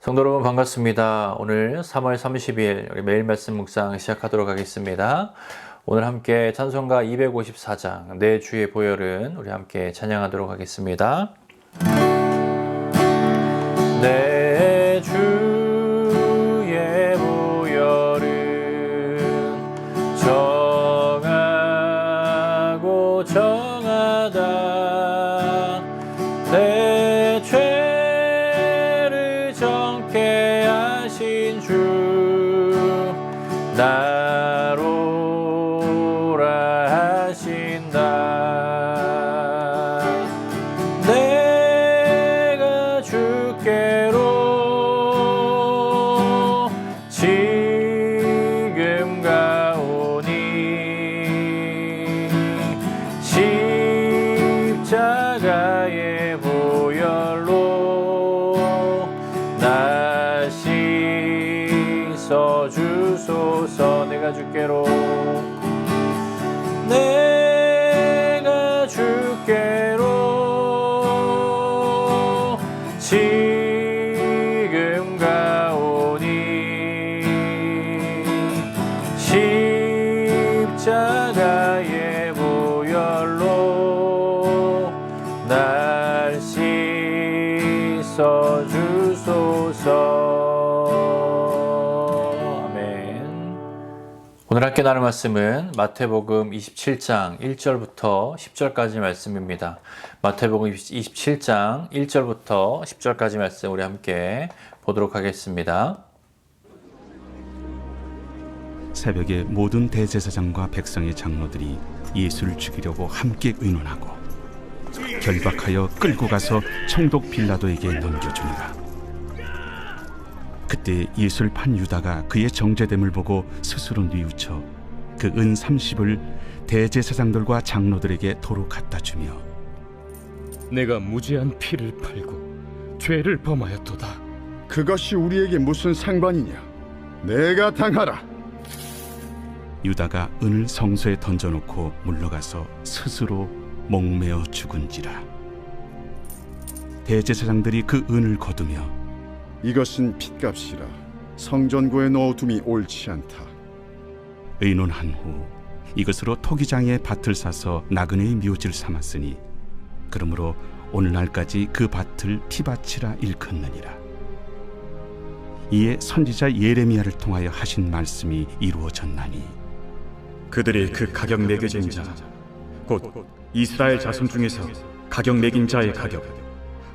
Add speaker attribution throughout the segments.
Speaker 1: 성도 여러분 반갑습니다. 오늘 3월 30일 우리 매일 말씀 묵상 시작하도록 하겠습니다. 오늘 함께 찬송가 254장 내 주의 보혈은 우리 함께 찬양하도록 하겠습니다. 내 정하고 정하다 오늘 함께 나눌 말씀은 마태복음 27장 1절부터 10절까지 말씀입니다. 마태복음 27장 1절부터 10절까지 말씀 우리 함께 보도록 하겠습니다.
Speaker 2: 새벽에 모든 대제사장과 백성의 장로들이 예수를 죽이려고 함께 의논하고 결박하여 끌고 가서 총독 빌라도에게 넘겨주니라. 그때 예수를 판 유다가 그의 정죄됨을 보고 스스로 뉘우쳐 그 은 30을 대제사장들과 장로들에게 도로 갖다 주며
Speaker 3: 내가 무죄한 피를 팔고 죄를 범하였도다.
Speaker 4: 그것이 우리에게 무슨 상관이냐? 내가 당하라.
Speaker 2: 유다가 은을 성소에 던져놓고 물러가서 스스로 목매어 죽은지라 대제사장들이 그 은을 거두며
Speaker 4: 이것은 핏값이라 성전고에 넣어둠이 옳지 않다.
Speaker 2: 의논한 후 이것으로 토기장에 밭을 사서 나그네의 묘지를 삼았으니 그러므로 오늘날까지 그 밭을 피밭이라 일컫느니라 이에 선지자 예레미야를 통하여 하신 말씀이 이루어졌나니
Speaker 5: 그들이 그 가격 매겨진 자, 곧 이스라엘 자손 중에서 가격 매긴 자의 가격,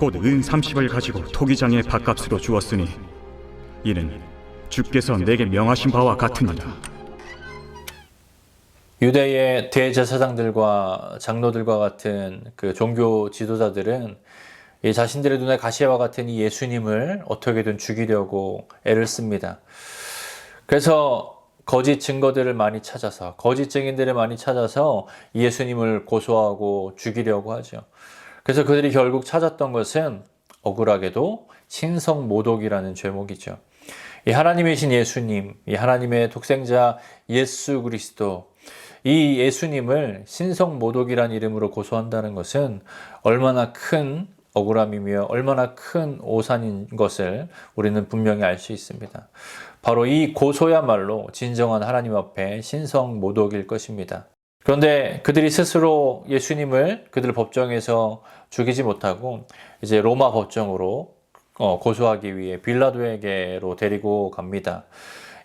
Speaker 5: 곧 은 30을 가지고 토기장의 밥값으로 주었으니 이는 주께서 내게 명하신 바와 같으니라.
Speaker 1: 유대의 대제사장들과 장로들과 같은 그 종교 지도자들은 이 자신들의 눈에 가시와 같은 이 예수님을 어떻게든 죽이려고 애를 씁니다. 그래서 거짓 증거들을 많이 찾아서 거짓 증인들을 많이 찾아서 예수님을 고소하고 죽이려고 하죠. 그래서 그들이 결국 찾았던 것은 억울하게도 신성 모독이라는 죄목이죠. 이 하나님이신 예수님, 이 하나님의 독생자 예수 그리스도, 이 예수님을 신성 모독이란 이름으로 고소한다는 것은 얼마나 큰 억울함이며 얼마나 큰 오산인 것을 우리는 분명히 알 수 있습니다. 바로 이 고소야말로 진정한 하나님 앞에 신성 모독일 것입니다. 그런데 그들이 스스로 예수님을 그들 법정에서 죽이지 못하고 이제 로마 법정으로 어, 고소하기 위해 빌라도에게로 데리고 갑니다.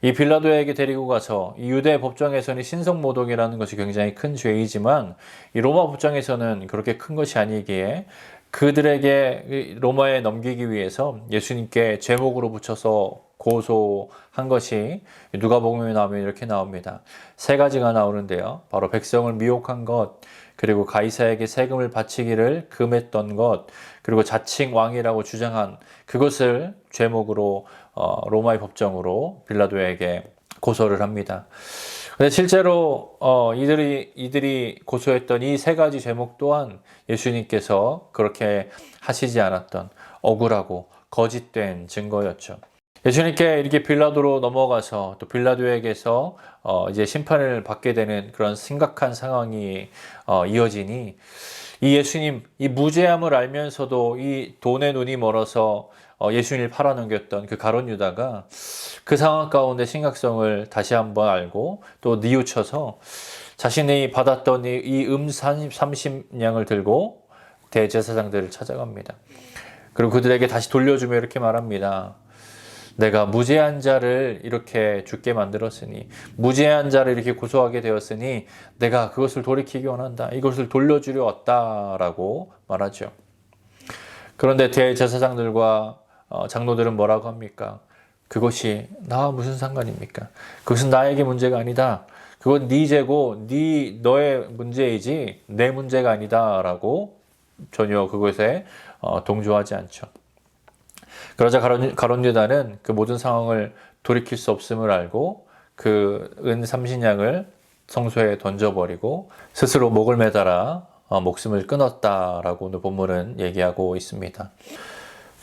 Speaker 1: 이 빌라도에게 데리고 가서 이 유대 법정에서는 신성 모독이라는 것이 굉장히 큰 죄이지만 이 로마 법정에서는 그렇게 큰 것이 아니기에 그들에게 로마에 넘기기 위해서 예수님께 제목으로 붙여서 고소한 것이 누가복음에 나오면 이렇게 나옵니다. 세 가지가 나오는데요. 바로 백성을 미혹한 것, 그리고 가이사에게 세금을 바치기를 금했던 것, 그리고 자칭 왕이라고 주장한 그것을 제목으로 어, 로마의 법정으로 빌라도에게 고소를 합니다. 근데 실제로 어, 이들이 이들이 고소했던 이 세 가지 제목 또한 예수님께서 그렇게 하시지 않았던 억울하고 거짓된 증거였죠. 예수님께 이렇게 빌라도로 넘어가서 또 빌라도에게서 어 이제 심판을 받게 되는 그런 심각한 상황이 어 이어지니 이 예수님 이 무죄함을 알면서도 이 돈의 눈이 멀어서 어 어, 예수님을 팔아넘겼던 그 가론 유다가 그 상황 가운데 심각성을 다시 한번 알고 또 뉘우쳐서 자신이 받았던 이 음 30냥을 들고 대제사장들을 찾아갑니다. 그리고 그들에게 다시 돌려주며 이렇게 말합니다. 내가 무죄한 자를 이렇게 죽게 만들었으니 무죄한 자를 이렇게 고소하게 되었으니 내가 그것을 돌이키기 원한다. 이것을 돌려주려 왔다라고 말하죠. 그런데 대제사장들과 어, 장로들은 뭐라고 합니까? 그것이 나와 무슨 상관입니까? 그것은 나에게 문제가 아니다. 그건 네 죄고 네 너의 문제이지 내 문제가 아니다라고 전혀 그것에 어, 동조하지 않죠. 그러자 가론, 가론 유다는 그 모든 상황을 돌이킬 수 없음을 알고 그 은 삼신양을 성소에 던져버리고 스스로 목을 매달아 어, 목숨을 끊었다라고 오늘 본문은 얘기하고 있습니다.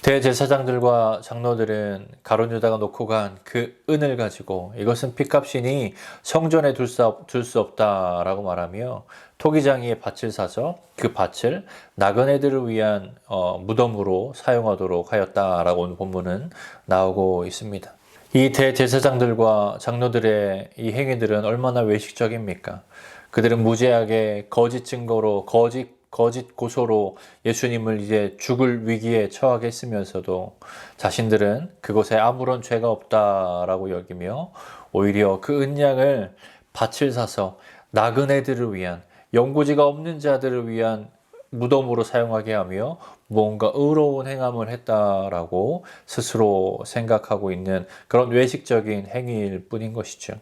Speaker 1: 대제사장들과 장로들은 가론 유다가 놓고 간 그 은을 가지고 이것은 핏값이니 성전에 둘 수 없다라고 말하며 토기장이의 밭을 사서 그 밭을 나그네들을 위한 어, 무덤으로 사용하도록 하였다라고 오늘 본문은 나오고 있습니다. 이 대제사장들과 장로들의 이 행위들은 얼마나 외식적입니까? 그들은 무죄하게 거짓 증거로 거짓 거짓 고소로 예수님을 이제 죽을 위기에 처하게 했으면서도 자신들은 그곳에 아무런 죄가 없다라고 여기며 오히려 그 은양을 밭을 사서 나그네들을 위한 연고지가 없는 자들을 위한 무덤으로 사용하게 하며 뭔가 의로운 행함을 했다라고 스스로 생각하고 있는 그런 외식적인 행위일 뿐인 것이죠.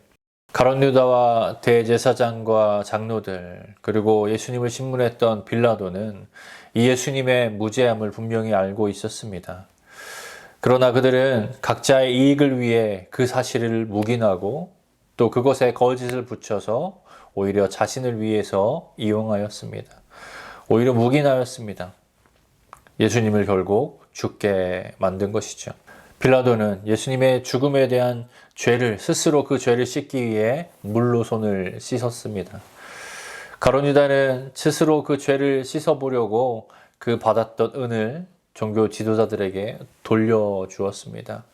Speaker 1: 가론 유다와 대제사장과 장로들 그리고 예수님을 신문했던 빌라도는 이 예수님의 무죄함을 분명히 알고 있었습니다. 그러나 그들은 각자의 이익을 위해 그 사실을 묵인하고 또 그것에 거짓을 붙여서 오히려 자신을 위해서 이용하였습니다. 오히려 묵인하였습니다. 예수님을 결국 죽게 만든 것이죠. 빌라도는 예수님의 죽음에 대한 죄를 스스로 그 죄를 씻기 위해 물로 손을 씻었습니다. 가론 유다는 스스로 그 죄를 씻어보려고 그 받았던 은을 종교 지도자들에게 돌려주었습니다.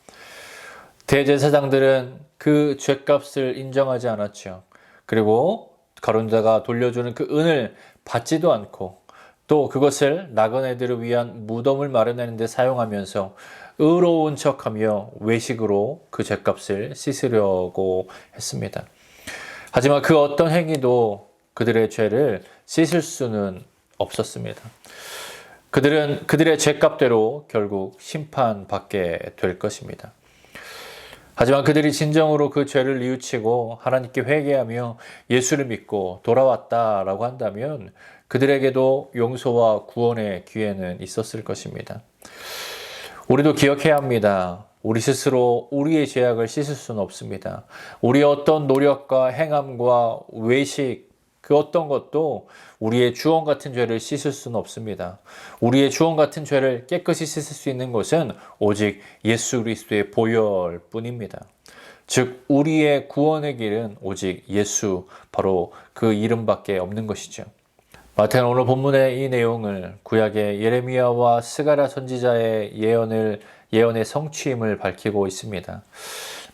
Speaker 1: 대제사장들은 그 죄값을 인정하지 않았죠. 그리고 가론 유다가 돌려주는 그 은을 받지도 않고 또 그것을 나그네들을 위한 무덤을 마련하는 데 사용하면서 의로운 척하며 외식으로 그 죄값을 씻으려고 했습니다. 하지만 그 어떤 행위도 그들의 죄를 씻을 수는 없었습니다. 그들은 그들의 죄값대로 결국 심판받게 될 것입니다. 하지만 그들이 진정으로 그 죄를 뉘우치고 하나님께 회개하며 예수를 믿고 돌아왔다라고 한다면 그들에게도 용서와 구원의 기회는 있었을 것입니다. 우리도 기억해야 합니다. 우리 스스로 우리의 죄악을 씻을 수는 없습니다. 우리의 어떤 노력과 행함과 외식, 그 어떤 것도 우리의 주원 같은 죄를 씻을 수는 없습니다. 우리의 주원 같은 죄를 깨끗이 씻을 수 있는 것은 오직 예수 그리스도의 보혈 뿐입니다. 즉, 우리의 구원의 길은 오직 예수, 바로 그 이름밖에 없는 것이죠. 마태는 오늘 본문의 이 내용을 구약의 예레미야와 스가랴 선지자의 예언을 예언의 성취임을 밝히고 있습니다.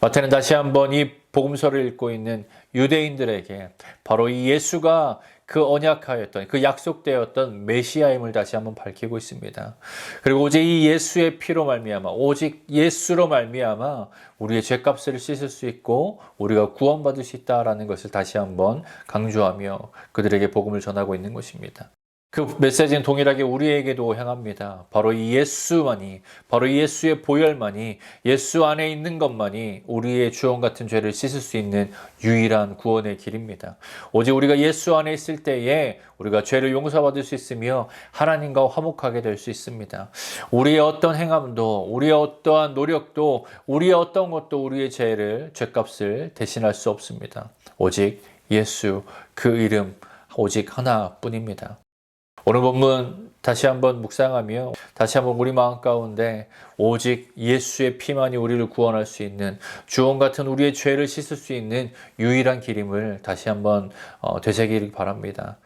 Speaker 1: 마태는 다시 한번 이 복음서를 읽고 있는 유대인들에게 바로 이 예수가 그 언약하였던 그 약속되었던 메시아임을 다시 한번 밝히고 있습니다. 그리고 오직 이 예수의 피로 말미암아 오직 예수로 말미암아 우리의 죄값을 씻을 수 있고 우리가 구원받을 수 있다라는 것을 다시 한번 강조하며 그들에게 복음을 전하고 있는 것입니다. 그 메시지는 동일하게 우리에게도 향합니다. 바로 이 예수만이, 바로 이 예수의 보혈만이, 예수 안에 있는 것만이 우리의 주원 같은 죄를 씻을 수 있는 유일한 구원의 길입니다. 오직 우리가 예수 안에 있을 때에 우리가 죄를 용서받을 수 있으며 하나님과 화목하게 될 수 있습니다. 우리의 어떤 행함도, 우리의 어떠한 노력도, 우리의 어떤 것도 우리의 죄를, 죄값을 대신할 수 없습니다. 오직 예수, 그 이름, 오직 하나뿐입니다. 오늘 본문 다시 한번 묵상하며 다시 한번 우리 마음 가운데 오직 예수의 피만이 우리를 구원할 수 있는 주원 같은 우리의 죄를 씻을 수 있는 유일한 길임을 다시 한번 어, 되새기길 바랍니다.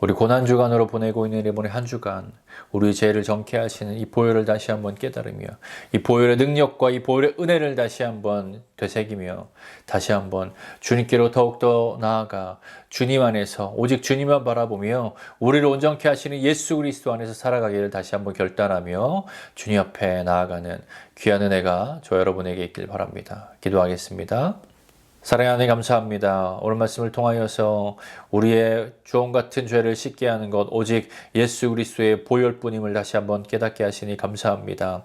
Speaker 1: 우리 고난 주간으로 보내고 있는 이번에 한 주간 우리 죄를 정케 하시는 이 보혈을 다시 한번 깨달으며 이 보혈의 능력과 이 보혈의 은혜를 다시 한번 되새기며 다시 한번 주님께로 더욱더 나아가 주님 안에서 오직 주님만 바라보며 우리를 온전케 하시는 예수 그리스도 안에서 살아가기를 다시 한번 결단하며 주님 앞에 나아가는 귀한 은혜가 저 여러분에게 있길 바랍니다. 기도하겠습니다. 사랑의 하나님 감사합니다. 오늘 말씀을 통하여서 우리의 주홍 같은 죄를 씻게 하는 것 오직 예수 그리스도의 보혈뿐임을 다시 한번 깨닫게 하시니 감사합니다.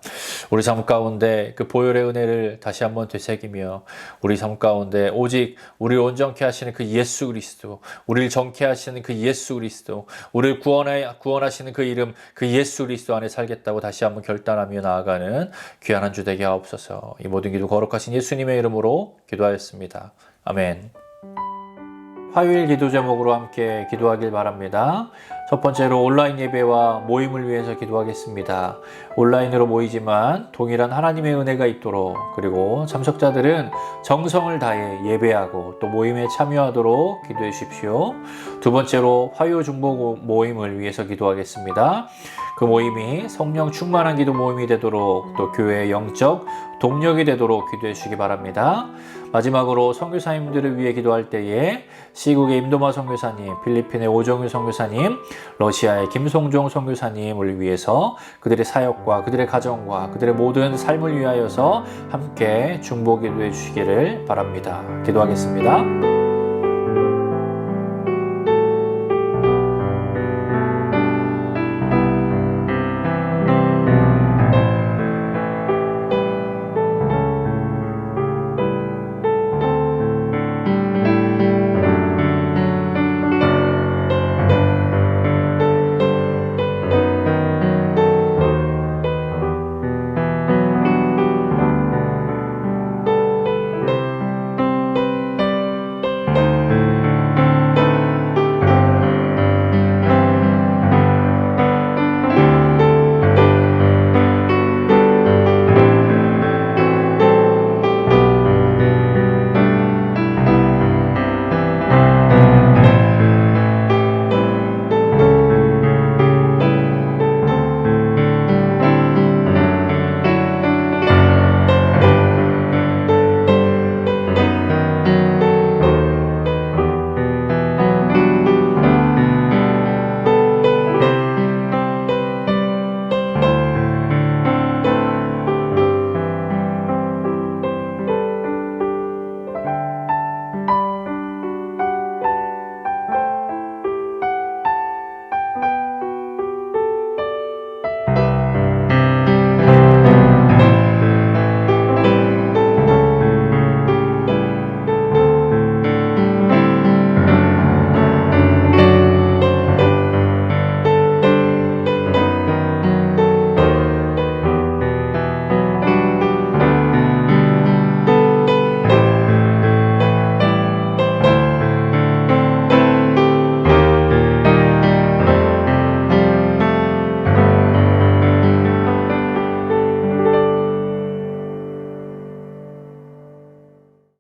Speaker 1: 우리 삶 가운데 그 보혈의 은혜를 다시 한번 되새기며 우리 삶 가운데 오직 우리를 온전케 하시는 그 예수 그리스도, 우리를 정케 하시는 그 예수 그리스도, 우리를 구원하, 구원하시는 그 이름 그 예수 그리스도 안에 살겠다고 다시 한번 결단하며 나아가는 귀한 한 주 되게 하옵소서. 이 모든 기도 거룩하신 예수님의 이름으로 기도하였습니다. 아멘. 화요일 기도 제목으로 함께 기도하길 바랍니다. 첫 번째로 온라인 예배와 모임을 위해서 기도하겠습니다. 온라인으로 모이지만 동일한 하나님의 은혜가 있도록 그리고 참석자들은 정성을 다해 예배하고 또 모임에 참여하도록 기도해 주십시오. 두 번째로 화요 중보 모임을 위해서 기도하겠습니다. 그 모임이 성령 충만한 기도 모임이 되도록 또 교회의 영적 동력이 되도록 기도해 주시기 바랍니다. 마지막으로 선교사님들을 위해 기도할 때에 시국의 임도마 선교사님, 필리핀의 오정유 선교사님, 러시아의 김송종 선교사님을 위해서 그들의 사역과 그들의 가정과 그들의 모든 삶을 위하여서 함께 중보 기도해 주시기를 바랍니다. 기도하겠습니다.